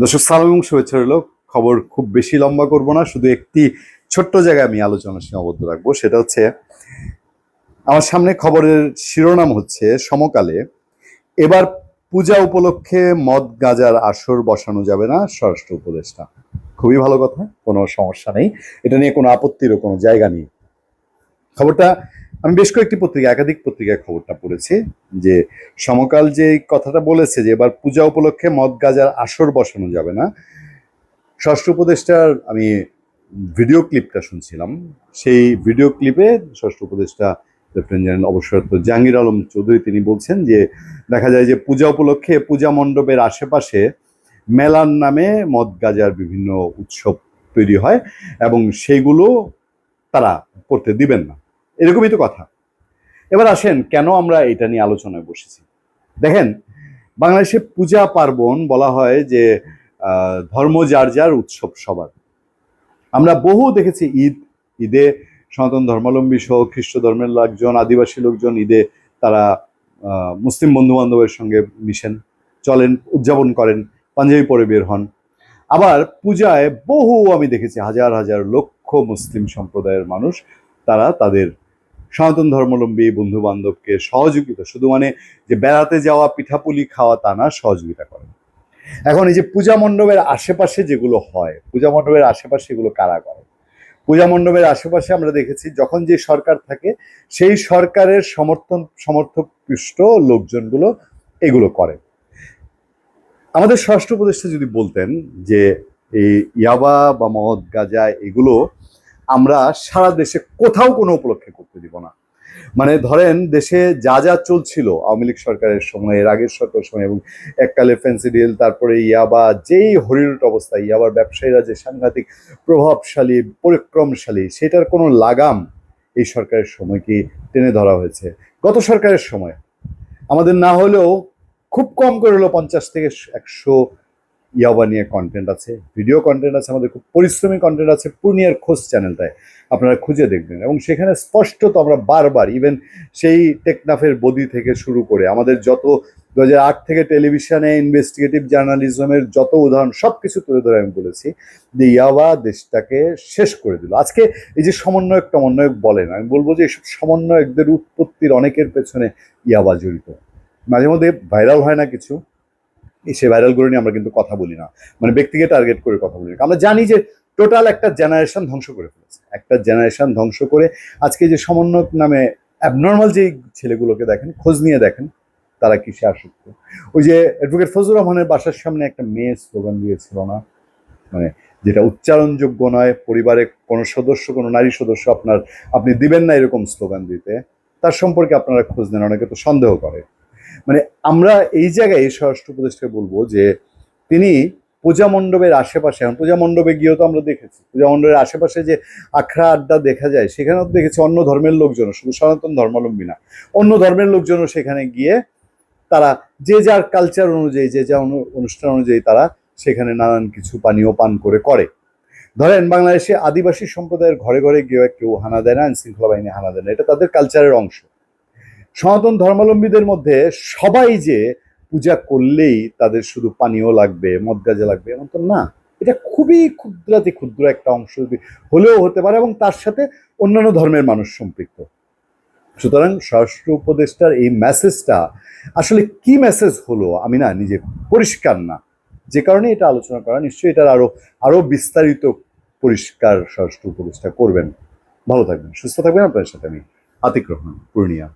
দর্শক সালাম এবং শুভেচ্ছা রইল খবর খুব বেশি লম্বা করব না, শুধু একটি ছোট্ট জায়গায় আমি আলোচনা সীমাবদ্ধ রাখব। সেটা হচ্ছে, আমার সামনে খবরের শিরোনাম হচ্ছে সমকালে। এবার পূজা উপলক্ষে মদ, গাজার আসর বসানো যাবে না, স্বরাষ্ট্র উপদেষ্টা। খুবই ভালো কথা, কোনো সমস্যা নেই। এটা নিয়ে কোনো আপত্তিরও কোনো জায়গা নেই। খবরটা আমি বেশ কয়েকটি পত্রিকা, একাধিক পত্রিকায় খবরটা পড়েছি যে সমকাল যে কথাটা বলেছে যে এবার পূজা উপলক্ষে মদ গাজার আসর বসানো যাবে না, ষষ্ঠ উপদেষ্টার আমি ভিডিও ক্লিপটা শুনছিলাম। সেই ভিডিও ক্লিপে ষষ্ঠ উপদেষ্টা লেফটেন্যান্ট জেনারেল অবসরত জাহাঙ্গীর আলম চৌধুরী তিনি বলছেন যে দেখা যায় যে পূজা উপলক্ষে পূজা মণ্ডপের আশেপাশে মেলার নামে মদ গাজার বিভিন্ন উৎসব তৈরি হয় এবং সেইগুলো তারা করতে দিবেন না। এরকমই তো কথা। এবার আসেন কেন আমরা এটা নিয়ে আলোচনায় বসেছি। দেখেন, বাংলাদেশে পূজা পার্বণ বলা হয় যে ধর্ম যার যার উৎসব সবার। আমরা বহু দেখেছি ঈদ, ঈদে সনাতন ধর্মাবলম্বী সহ খ্রিস্ট ধর্মের লোকজন, আদিবাসী লোকজন ঈদে তারা মুসলিম বন্ধু বান্ধবের সঙ্গে মিশেন, চলেন, উদযাপন করেন, পাঞ্জাবি পরে বের হন। আবার পূজায় বহু আমি দেখেছি, হাজার হাজার লক্ষ মুসলিম সম্প্রদায়ের মানুষ তারা তাদের সনাতন ধর্মাবলম্বী বন্ধু বান্ধবকে সহযোগিতা, শুধু মানে যে বেড়াতে যাওয়া, পিঠাপুলি খাওয়া তা না, সহযোগিতা করে এখন এই যে পূজা মণ্ডপের আশেপাশে যেগুলো হয়, পূজা মণ্ডপের আশেপাশে এগুলো কারা করে পূজা মণ্ডপের আশেপাশে আমরা দেখেছি, যখন যে সরকার থাকে, সেই সরকারের সমর্থন সমর্থক পৃষ্ঠ লোকজনগুলো এগুলো করে আমাদের ষষ্ঠ উপদেষ্টা যদি বলতেন যে এই ইয়াবা বা মদ গাজা এগুলো আমরা সারা দেশে কোথাও কোনো উপলক্ষে দিব না। মানে ধরেন দেশে যা যা চলছিল আওয়ামী লীগ সরকারের সময় এর আগের সরকারের সময় এবং এককালে ফেন্সিডিল তারপরে ইয়াবা যেই হরিলুট অবস্থা ইয়াবার ব্যবসায়ীরা যে সাংঘাতিক প্রভাবশালী, পরিক্রমশালী, সেটার কোনো লাগাম এই সরকারের সময় কি টেনে ধরা হয়েছে? গত সরকারের সময়। আমাদের না হলেও খুব কম করে হলো পঞ্চাশ থেকে একশো ইয়াবা নিয়ে কন্টেন্ট আছে ভিডিও কন্টেন্ট আছে, আমাদের খুব পরিশ্রমী কন্টেন্ট আছে পূর্ণিয়ার খোঁজ চ্যানেলটায় আপনারা খুঁজে দেখবেন। এবং সেখানে স্পষ্টত আমরা বারবার ইভেন সেই টেকনাফের বদি থেকে শুরু করে আমাদের যত দু আট থেকে টেলিভিশনে ইনভেস্টিগেটিভ জার্নালিজমের যত উদাহরণ সব কিছু তুলে ধরে আমি বলেছি যে ইয়াবা দেশটাকে শেষ করে দিল। আজকে এই যে সমন্বয়ক টমন্বয়ক বলেন, আমি বলব যে এইসব সমন্বয়কদের উৎপত্তির অনেকের পেছনে ইয়াবা জড়িত। মাঝে মধ্যে ভাইরাল হয় না কিছু। সে ভাইরালগুলো নিয়ে আমরা কিন্তু কথা বলি না। মানে ব্যক্তিকে টার্গেট করে কথা বলি না। আমরা জানি যে টোটাল একটা জেনারেশন ধ্বংস করে ফেলেছে। একটা জেনারেশন ধ্বংস করে আজকে যে সমন্বয়ক নামে অ্যাবনর্মাল যেই ছেলেগুলোকে দেখেন, খোঁজ নিয়ে দেখেন, তারা কিসে আসক্ত? ওই যে অ্যাডভোকেট ফজলুর রহমানের বাসার সামনে একটা মেয়ে স্লোগান দিয়েছিল না? মানে যেটা উচ্চারণযোগ্য নয়, পরিবারে কোনো সদস্য, কোনো নারী সদস্য আপনার, আপনি দিবেন না এরকম স্লোগান দিতে। তার সম্পর্কে আপনারা খোঁজ নেন, অনেকে তো সন্দেহ করে। মানে আমরা এই জায়গায় স্বরাষ্ট্র উপদেষ্টাকে বলব যে তিনি পূজা মণ্ডপের আশেপাশে, এখন পূজা মণ্ডপে গিয়েও তো আমরা দেখেছি। পূজা মণ্ডপের আশেপাশে যে আখড়া আড্ডা দেখা যায়, সেখানেও তো দেখেছি অন্য ধর্মের লোকজনও, শুধু সনাতন ধর্মাবলম্বী না। অন্য ধর্মের লোকজনও সেখানে গিয়ে তারা যে যার কালচার অনুযায়ী, যে যা অনু- অনুষ্ঠান অনুযায়ী তারা সেখানে নানান কিছু পানীয় পান করে করে। ধরেন বাংলাদেশে আদিবাসী সম্প্রদায়ের ঘরে ঘরে গিয়েও কেউ হানা দেয় না আইন শৃঙ্খলা বাহিনী হানা দেয় না। এটা তাদের কালচারের অংশ। সনাতন ধর্মাবলম্বীদের মধ্যে সবাই যে পূজা করলেই তাদের শুধু পানীয় লাগবে, মদ গাজা লাগবে, এমন তো না। এটা খুবই ক্ষুদ্রাতি ক্ষুদ্র একটা অংশ হলেও হতে পারে এবং তার সাথে অন্যান্য ধর্মের মানুষ সম্পৃক্ত। সুতরাং স্বরাষ্ট্র উপদেষ্টার এই মেসেজটা আসলে কি মেসেজ হলো আমি না নিজে পরিষ্কার না। যে কারণে এটা আলোচনা করা নিশ্চয়ই এটার আরও আরও বিস্তারিত পরিষ্কার স্বরাষ্ট্র উপদেষ্টা করবেন। ভালো থাকবেন, সুস্থ থাকবেন। আপনার সাথে আমি আতিক রহমান, পূর্ণিয়া।